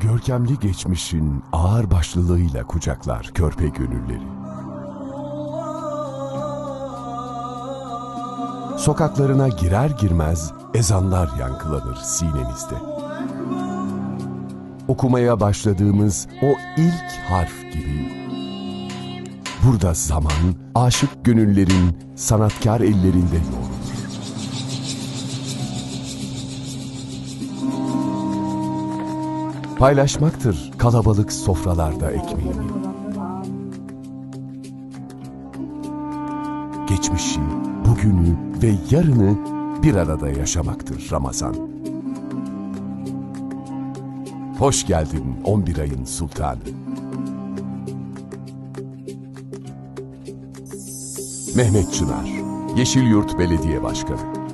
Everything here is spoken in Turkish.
Görkemli geçmişin ağır başlılığıyla kucaklar körpe gönülleri. Sokaklarına girer girmez ezanlar yankılanır sinemizde. Okumaya başladığımız o ilk harf gibi burada zaman aşık gönüllerin sanatkar ellerinde yoğrulur. Paylaşmaktır kalabalık sofralarda ekmeğini. Geçmişi, bugünü ve yarını bir arada yaşamaktır Ramazan. Hoş geldin 11 ayın sultanı. Mehmet Çınar, Yeşilyurt Belediye Başkanı.